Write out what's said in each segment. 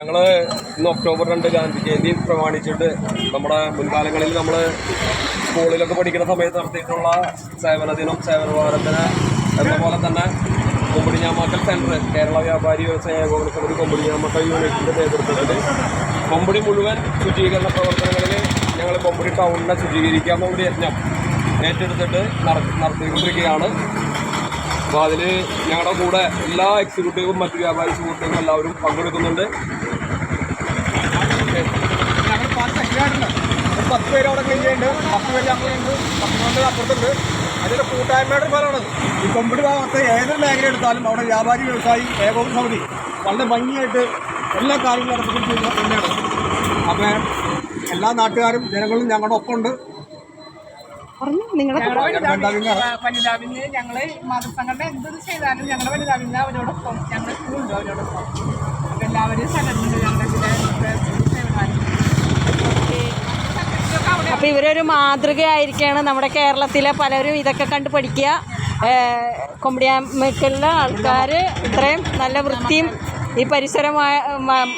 ഞങ്ങൾ ഇന്ന് ഒക്ടോബർ രണ്ട് ഗാന്ധി ജയന്തി പ്രമാണിച്ചിട്ട് നമ്മുടെ മുൻകാലങ്ങളിൽ നമ്മൾ സ്കൂളിലൊക്കെ പഠിക്കുന്ന സമയത്ത് നടത്തിയിട്ടുള്ള സേവന ദിനം സേവന വാരത്തിന് അതുപോലെ പോലെ തന്നെ കൊമ്പടിഞ്ഞാമാക്കൽ സെന്റർ കേരള വ്യാപാരി വ്യവസായ ഏകോപന സമിതി കൊമ്പടിഞ്ഞാമാക്കൽ യൂണിറ്റിന്റെ നേതൃത്വത്തിൽ കൊമ്പടി മുഴുവൻ ശുചീകരണ പ്രവർത്തനങ്ങളിൽ ഞങ്ങൾ കൊമ്പടി ടൗണിനെ ശുചീകരിക്കാമെന്നുള്ള യജ്ഞം ഏറ്റെടുത്തിട്ട് നടത്തി നടത്തിക്കൊണ്ടിരിക്കുകയാണ്. അപ്പോൾ അതിൽ ഞങ്ങളുടെ കൂടെ എല്ലാ എക്സിക്യൂട്ടീവും മറ്റ് വ്യാപാരി സുഹൃത്തുക്കളും എല്ലാവരും പങ്കെടുക്കുന്നുണ്ട്. പത്ത് പേര് അവിടെ ക്ലീൻ ചെയ്യുന്നുണ്ട് പത്ത് പേര് അങ്ങനെയുണ്ട് പത്ത് അപ്പുറത്തുണ്ട്. അതിന്റെ കൂട്ടായ്മയുടെ ഫലമാണ് ഈ കൊമ്പിടി ഭാഗത്ത് ഏതൊരു മേഖല എടുത്താലും അവിടെ വ്യാപാരി വ്യവസായി ഏകോപന സമിതി വളരെ ഭംഗിയായിട്ട് എല്ലാ കാര്യങ്ങളും നടത്തിക്കൊണ്ടിരിക്കുന്ന തന്നെയാണ് അപ്പോൾ എല്ലാ നാട്ടുകാരും ജനങ്ങളും ഞങ്ങളുടെ ഒപ്പം ഉണ്ട് പറഞ്ഞു നിങ്ങളുടെ വനിതാവിന് ഞങ്ങൾ മതസംഘടന എന്ത് ചെയ്താലും ഞങ്ങളുടെ വനിതാവിന് അവരോടൊപ്പം ഞങ്ങൾ ഉണ്ട് അവരോടൊപ്പം. അപ്പൊ എല്ലാവരും സഹകരണമുണ്ട് ഞങ്ങളുടെ ഇതിലെ സേവനം അപ്പൊ ഇവരൊരു മാതൃകയായിരിക്കുകയാണ് നമ്മുടെ കേരളത്തിലെ പലരും ഇതൊക്കെ കണ്ട് പഠിക്കുക. കൊമ്പടിയാമക്കലിലെ ആൾക്കാർ ഇത്രയും നല്ല വൃത്തിയും ഈ പരിസരമായ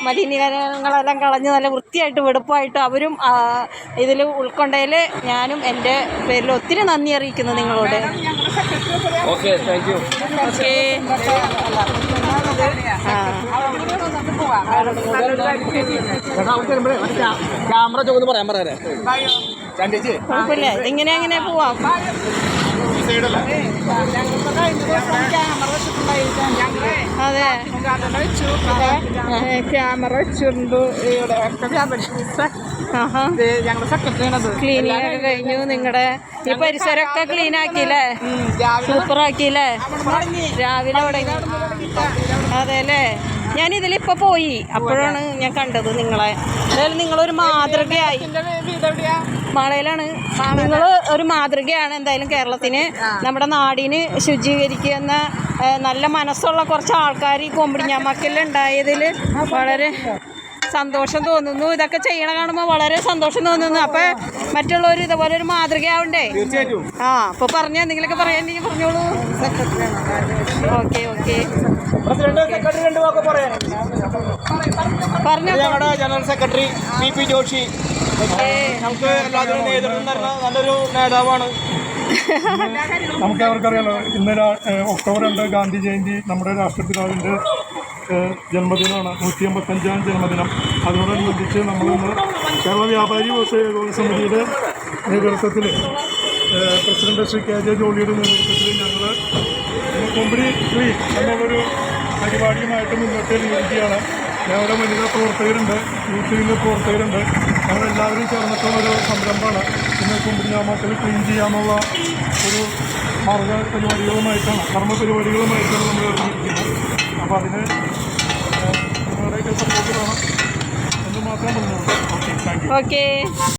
മലിനീകരണങ്ങളെല്ലാം കളഞ്ഞ് നല്ല വൃത്തിയായിട്ട് വെടുപ്പായിട്ട് അവരും ഇതിൽ ഉൾക്കൊണ്ടതിൽ ഞാനും എന്റെ പേരിൽ ഒത്തിരി നന്ദി അറിയിക്കുന്നു നിങ്ങളോട്. ഇങ്ങനെ അങ്ങനെ ഓക്കെ. ക്യാമറ ചോദിച്ചു പറയാൻ പറയാ കുഴപ്പമില്ല. ഇതിങ്ങനെ അങ്ങനെ പോവാം. ഞങ്ങൾക്ക് അതെ. ക്യാമറ വെച്ചിട്ടുണ്ട്. ഇവിടെ ഞങ്ങളുടെ സെക്രട്ടറിയാണത് ക്ലീനിങ് കഴിഞ്ഞു. നിങ്ങളുടെ ഈ പരിസരമൊക്കെ ക്ലീൻ ആക്കിയില്ലേ? സൂപ്പർ ആക്കിയില്ലേ? രാവിലെ തുടങ്ങി. അതെ അല്ലേ? ഞാൻ ഇതിലിപ്പോ പോയി. അപ്പോഴാണ് ഞാൻ കണ്ടത് നിങ്ങളെ. എന്തായാലും നിങ്ങളൊരു മാതൃകയായി. മാളയിലാണ്. നിങ്ങൾ ഒരു മാതൃകയാണ് എന്തായാലും കേരളത്തിന്. നമ്മുടെ നാടിന് ശുചീകരിക്കുന്ന നല്ല മനസ്സുള്ള കുറച്ച് ആൾക്കാർ ഈ കൊമ്പിടിഞ്ഞാമക്കലിൽ ഉണ്ടായതിൽ വളരെ സന്തോഷം തോന്നുന്നു. ഇതൊക്കെ ചെയ്യണ കാണുമ്പോൾ വളരെ സന്തോഷം തോന്നുന്നു. അപ്പൊ മറ്റുള്ളവർ ഇതുപോലെ ഒരു മാതൃകയാവണ്ടേ? ആ അപ്പൊ പറഞ്ഞ എന്തെങ്കിലുമൊക്കെ പറയാനെങ്കിൽ പറഞ്ഞോളൂ. Okay okay. ഞങ്ങളുടെ general secretary P P Joshi. നമുക്ക് എല്ലാത്തിനും നേതൃത്വം തരുന്ന നല്ലൊരു നേതാവാണ്. നമുക്ക് അവർക്കറിയാലോ ഇന്ന് ഒക്ടോബർ രണ്ട് ഗാന്ധി ജയന്തി നമ്മുടെ രാഷ്ട്രപിതാവിന്റെ ജന്മദിനമാണ്. നൂറ്റി അമ്പത്തഞ്ചാം ജന്മദിനം. അതിനോടനുബന്ധിച്ച് നമ്മളിന്ന് കേരള വ്യാപാരി വ്യവസായ സമിതിയുടെ നേതൃത്വത്തിൽ പ്രസിഡന്റ് ശ്രീ കെ ജെ ജോളിയുടെ നേതൃത്വത്തിൽ ഞങ്ങൾ കൊമ്പിടി ട്രീ എന്നുള്ളൊരു പരിപാടിയുമായിട്ട് മുന്നോട്ട് നീക്കുകയാണ് ഞങ്ങളുടെ വനിതാ പ്രവർത്തകരുണ്ട് യൂത്ത് ലീഗ് പ്രവർത്തകരുണ്ട്. ഞങ്ങളെല്ലാവരും ചേർന്നിട്ടുള്ള ഒരു സംരംഭമാണ്. ഇന്ന് കുമ്പിഞ്ഞാമത്തിൽ ക്ലീൻ ചെയ്യാനുള്ള ഒരു മാർഗ പരിപാടികളുമായിട്ടാണ് കർമ്മ പരിപാടികളുമായിട്ടാണ് നമ്മൾ ഇറങ്ങിയിരിക്കുന്നത് അപ്പോൾ അതിന് നിങ്ങളുടെയൊക്കെ സപ്പോർട്ട് വേണം എന്ന് മാത്രം പറഞ്ഞു ഓക്കെ താങ്ക് യു ഓക്കെ.